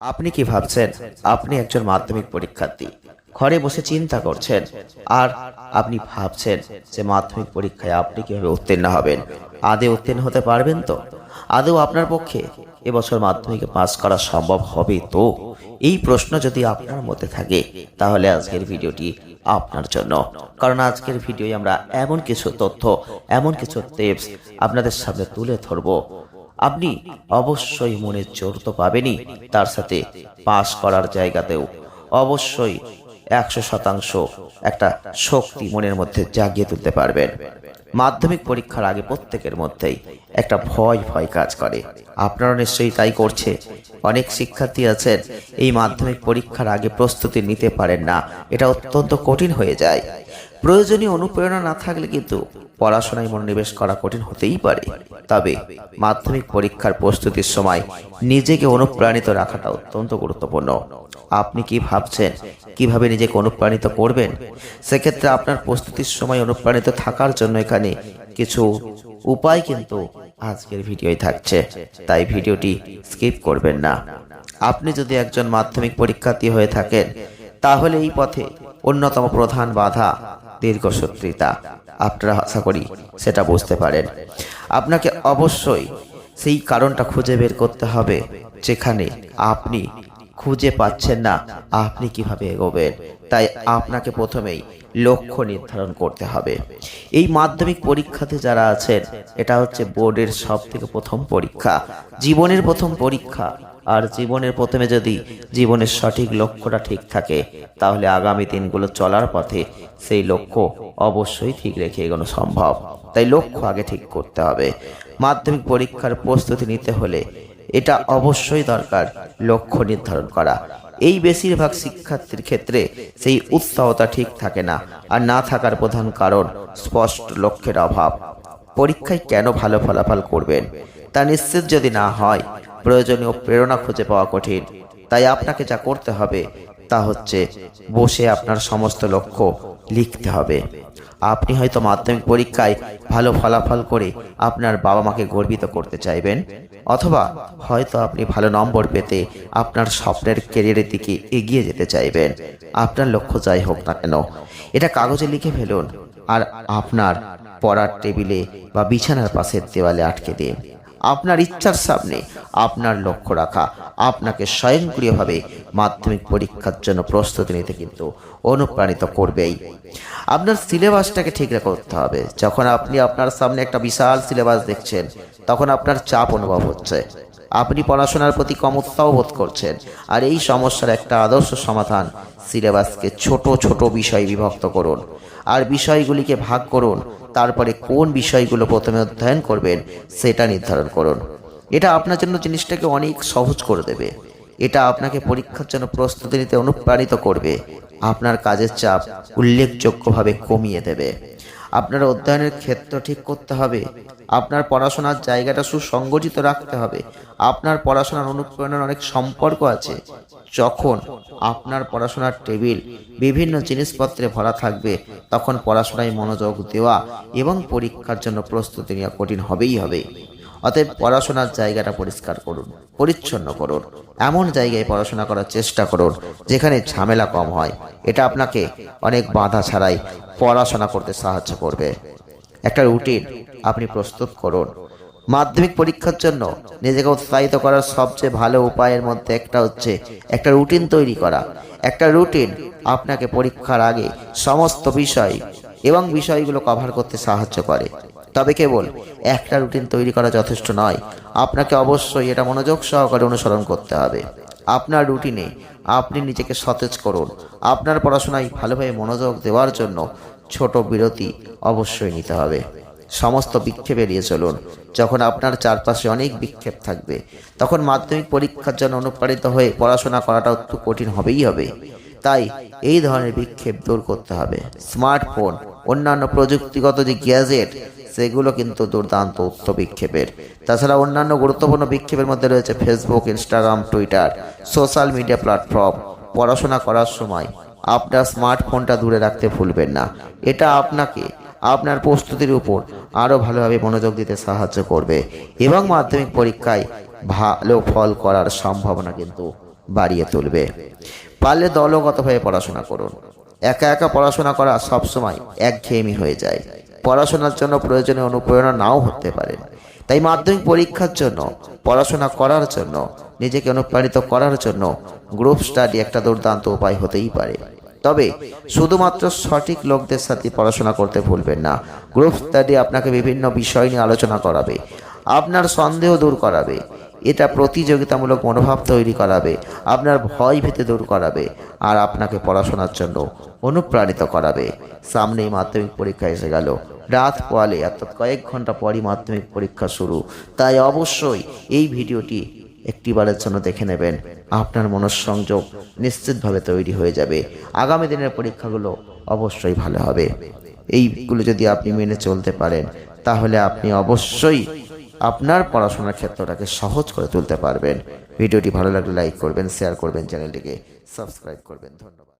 আপনি কি ভাবছেন? আপনি একজন মাধ্যমিক পরীক্ষার্থী। ঘরে বসে চিন্তা করছেন। আর আপনি ভাবছেন যে মাধ্যমিক পরীক্ষায় আপনি কীভাবে উত্তীর্ণ হবেন? আদে উত্তীর্ণ হতে পারবেন তো? আদৌ আপনার পক্ষে এবছর মাধ্যমিকে পাস করা সম্ভব হবে তো? এই প্রশ্ন যদি আপনার মধ্যে থাকে, তাহলে আজকের ভিডিওটি আপনার জন্য। কারণ আজকের ভিডিওয়ে আমরা এমন কিছু তথ্য, এমন কিছু টিপস আপনাদের সামনে তুলে ধরবো। আপনি অবশ্যই মনে জোর তো পাবেনই তার সাথে পাশ করার জায়গাতেও। অবশ্যই একশো শতাংশ একটা শক্তি মনের মধ্যে জাগিয়ে তুলতে পারবেন। মাধ্যমিক পরীক্ষার আগে প্রত্যেকের মধ্যেই একটা ভয় ভয় কাজ করে। আপনারা নিশ্চয়ই তাই করছে। অনেক শিক্ষার্থী আছেন, এই মাধ্যমিক পরীক্ষার আগে প্রস্তুতি নিতে পারেন না। এটা অত্যন্ত কঠিন হয়ে যায়। প্রয়োজনীয় অনুপ্রেরণা না থাকলে কিন্তু পড়াশোনায় মনোনিবেশ করা কঠিন হতেই পারে। তবে মাধ্যমিক পরীক্ষার প্রস্তুতির সময় নিজেকে অনুপ্রাণিত রাখাটা অত্যন্ত গুরুত্বপূর্ণ। আপনি কি ভাবছেন কীভাবে নিজেকে অনুপ্রাণিত করবেন? সেক্ষেত্রে আপনার প্রস্তুতির সময় অনুপ্রাণিত থাকার জন্য এখানে কিছু উপায় কিন্তু আজকের ভিডিওয় থাকছে। তাই ভিডিওটি স্কিপ করবেন না। আপনি যদি একজন মাধ্যমিক পরীক্ষার্থী হয়ে থাকেন, তাহলে এই পথে অন্যতম প্রধান বাধা দীর্ঘসূত্রিতা আপনারা আশা করি সেটা বুঝতে পারেন। আপনাকে অবশ্যই সেই কারণটা খুঁজে বের করতে হবে যেখানে আপনি খুঁজে পাচ্ছেন না, আপনি কীভাবে এগোবেন। তাই আপনাকে প্রথমেই লক্ষ্য নির্ধারণ করতে হবে। এই মাধ্যমিক পরীক্ষাতে যারা আছেন, এটা হচ্ছে বোর্ডের সব থেকে প্রথম পরীক্ষা। জীবনের প্রথম পরীক্ষা। আর জীবনের প্রথমে যদি জীবনের সঠিক লক্ষ্যটা ঠিক থাকে, তাহলে আগামী দিনগুলো চলার পথে সেই লক্ষ্য অবশ্যই ঠিক রেখে এগোনো সম্ভব। তাই লক্ষ্য আগে ঠিক করতে হবে। মাধ্যমিক পরীক্ষার প্রস্তুতি নিতে হলে এটা অবশ্যই দরকার লক্ষ্য নির্ধারণ করা। এই বেশিরভাগ শিক্ষার্থীর ক্ষেত্রে সেই উৎসাহতা ঠিক থাকে না আর না থাকার প্রধান কারণ স্পষ্ট লক্ষ্যের অভাব। পরীক্ষায় কেন ভালো ফলাফল করবেন? তা নিশ্চিত যদি না হয়, প্রয়োজনীয় প্রেরণা খুঁজে পাওয়া কঠিন। তাই আপনাকে যা করতে হবে তা হচ্ছে বসে আপনার সমস্ত লক্ষ্য লিখতে হবে। আপনি হয়তো মাধ্যমিক পরীক্ষায় ভালো ফলাফল করে আপনার বাবা মাকে গর্বিত করতে চাইবেন। অথবা হয়তো আপনি ভালো নম্বর পেতে আপনার স্বপ্নের কেরিয়ারের দিকে এগিয়ে যেতে চাইবেন। আপনার লক্ষ্য যাই হোক না কেন, এটা কাগজে লিখে ফেলুন আর আপনার পড়ার টেবিলে বা বিছানার পাশের দেওয়ালে আটকে দিন। আপনার ইচ্ছার সামনে আপনার লক্ষ্য রাখা, আপনাকে স্বয়ংক্রিয়ভাবে মাধ্যমিক পরীক্ষার জন্য প্রস্তুতি নিতে কিন্তু অনুপ্রাণিত করবেই। আপনার সিলেবাসটাকে ঠিক করতে হবে। যখন আপনি আপনার সামনে একটা বিশাল সিলেবাস দেখছেন, তখন আপনার চাপ অনুভব হচ্ছে। আপনি পড়াশোনার প্রতি কম উৎসাহ বোধ করছেন। আর এই সমস্যার একটা আদর্শ সমাধান সিলেবাসকে ছোট ছোট বিষয়ে বিভক্ত করুন। আর বিষয়গুলিকে ভাগ করুন। তারপরে কোন বিষয়গুলো প্রথমে অধ্যয়ন করবেন, সেটা নির্ধারণ করুন। এটা আপনার জন্য জিনিসটাকে অনেক সহজ করে দেবে। এটা আপনাকে পরীক্ষার জন্য প্রস্তুতি নিতে অনুপ্রাণিত করবে। আপনার কাজের চাপ উল্লেখযোগ্যভাবে কমিয়ে দেবে। আপনার অধ্যয়নের ক্ষেত্র ঠিক করতে হবে। আপনার পড়াশোনার জায়গাটা সুসংগঠিত রাখতে হবে। আপনার পড়াশোনার অনুপ্রেরণার অনেক সম্পর্ক আছে। যখন আপনার পড়াশোনার টেবিল বিভিন্ন জিনিসপত্রে ভরা থাকবে, তখন পড়াশোনায় মনোযোগ দেওয়া এবং পরীক্ষার জন্য প্রস্তুতি নেওয়া কঠিন হবেই হবে। অতএব পড়াশোনার জায়গাটা পরিষ্কার করুন, পরিচ্ছন্ন করুন। এমন জায়গায় পড়াশোনা করার চেষ্টা করুন, যেখানে ঝামেলা কম হয়। এটা আপনাকে অনেক বাধা ছাড়াই পড়াশোনা করতে সাহায্য করবে। একটা রুটিন আপনি প্রস্তুত করুন। মাধ্যমিক পরীক্ষার জন্য নিজেকে উৎসাহিত করার সবচেয়ে ভালো উপায়ের মধ্যে একটা হচ্ছে একটা রুটিন তৈরি করা। একটা রুটিন আপনাকে পরীক্ষার আগে সমস্ত বিষয় এবং বিষয়গুলো কভার করতে সাহায্য করে। তবে কেবল একটা রুটিন তৈরি করা যথেষ্ট নয়। আপনাকে অবশ্যই এটা মনোযোগ সহকারে অনুসরণ করতে হবে। আপনার রুটিনে আপনি নিজেকে সতেজ করুন। আপনার পড়াশোনায় ভালোভাবে মনোযোগ দেওয়ার জন্য ছোট বিরতি অবশ্যই নিতে হবে। সমস্ত বিক্ষেপ এড়িয়ে চলুন। যখন আপনার চারপাশে অনেক বিক্ষেপ থাকবে, তখন মাধ্যমিক পরীক্ষার জন্য অনুপ্রাণিত হয়ে পড়াশোনা করাটা একটু কঠিন হবেই হবে। তাই এই ধরনের বিক্ষেপ দূর করতে হবে। স্মার্টফোন, অন্যান্য প্রযুক্তিগত যে গ্যাজেট সেগুলো কিন্তু দুর্দান্ত উচ্চ বিক্ষেপের। তাছাড়া অন্যান্য গুরুত্বপূর্ণ বিক্ষেপের মধ্যে রয়েছে Facebook Instagram Twitter social media platform পড়াশোনা করার সময় আপনার স্মার্টফোনটা দূরে রাখতে ভুলবেন না। এটা আপনাকে আপনার প্রস্তুতির উপর আরও ভালোভাবে মনোযোগ দিতে সাহায্য করবে এবং মাধ্যমিক পরীক্ষায় ভালো ফল করার সম্ভাবনা কিন্তু বাড়িয়ে তুলবে। পারলে দলগতভাবে পড়াশোনা করুন। একা একা পড়াশোনা করা সবসময় একঘেয়েমি হয়ে যায়। পড়াশোনার জন্য প্রয়োজনীয় অনুপ্রেরণা নাও হতে পারে। তাই মাধ্যমিক পরীক্ষার জন্য, পড়াশোনা করার জন্য, নিজেকে অনুপ্রাণিত করার জন্য গ্রুপ স্টাডি একটা দুর্দান্ত উপায় হতেই পারে। তবে শুধুমাত্র সঠিক লোকদের সাথে পড়াশোনা করতে ভুলবেন না। গ্রুপ স্টাডি আপনাকে বিভিন্ন বিষয় নিয়ে আলোচনা করাবে। আপনার সন্দেহ দূর করাবে। এটা প্রতিযোগিতামূলক মনোভাব তৈরি করাবে, আপনার ভয় ভীতি দূর করাবে, আর আপনাকে পড়াশোনার জন্য অনুপ্রাণিত করাবে। সামনেই মাধ্যমিক পরীক্ষা এসে গেল। রাত পোয়ালে, অর্থাৎ কয়েক ঘণ্টা পরই মাধ্যমিক পরীক্ষা শুরু। তাই অবশ্যই এই ভিডিওটি একটিবারের জন্য দেখে নেবেন। আপনার মনঃসংযোগ নিশ্চিতভাবে তৈরি হয়ে যাবে। আগামী দিনের পরীক্ষাগুলো অবশ্যই ভালো হবে। এইগুলো যদি আপনি মেনে চলতে পারেন, তাহলে আপনি অবশ্যই আপনার পড়াশোনার ক্ষেত্রটাকে সহজ করে তুলতে পারবেন। ভিডিওটি ভালো লাগলে লাইক করবেন শেয়ার করবেন, চ্যানেলটিকে সাবস্ক্রাইব করবেন। ধন্যবাদ।